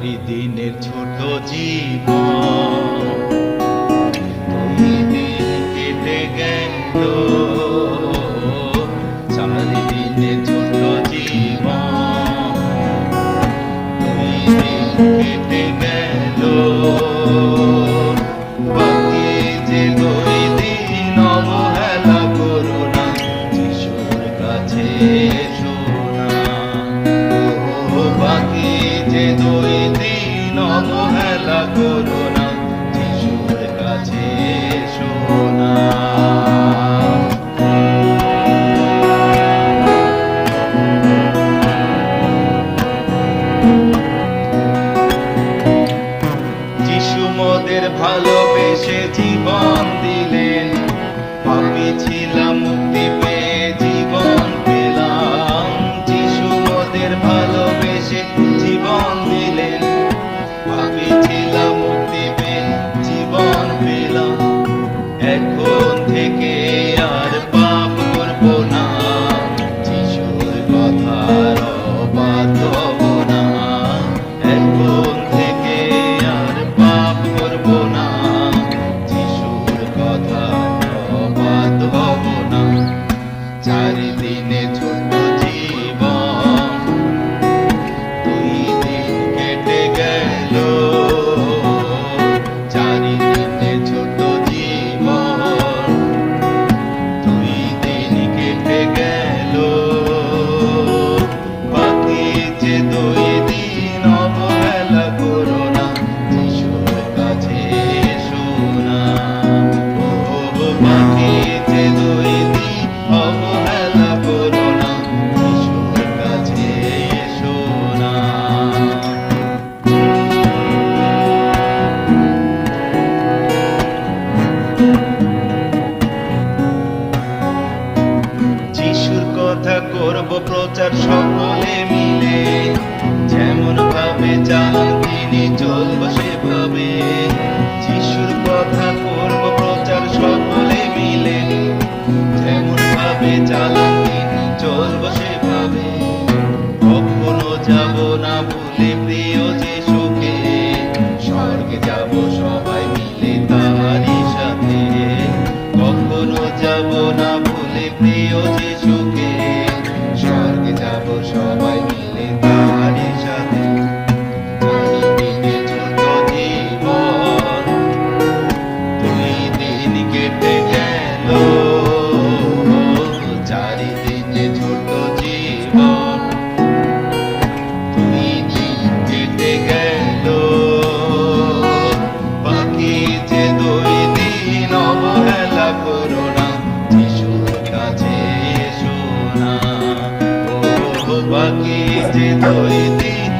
চারি দিনের ছোট জীবন দুই দিন কেটে গেল। চারি দিনের ছোট জীবন কেটে গেল। বাকি যে দুই দিন অবহেলা কাছে করো না ভালোবেসে জীবন দিলেন পাপি ছিলাম মুক্তি পেয়ে জীবন পেলাম। যিশু মোদের জীবন দিলেন পাপি এখন থেকে আর প্রচার সকলে মিলে, যেমন ভাবে চালান তিনি চলব সেভাবে। যিশুর কথা করব, প্রচার সকলে মিলে, যেমন ভাবে চালান তিনি চলব সেভাবে। কখনো যাব না ভুলে প্রিয় যিশুকে, স্বর্গে যাব সবাই মিলে তাহারই সাথে। কখনো যাব না ভুলে প্রিয় যিশুকে অবহেলা করো না যিশুর কাছে এসো না। ও বাকি যে দুই দিন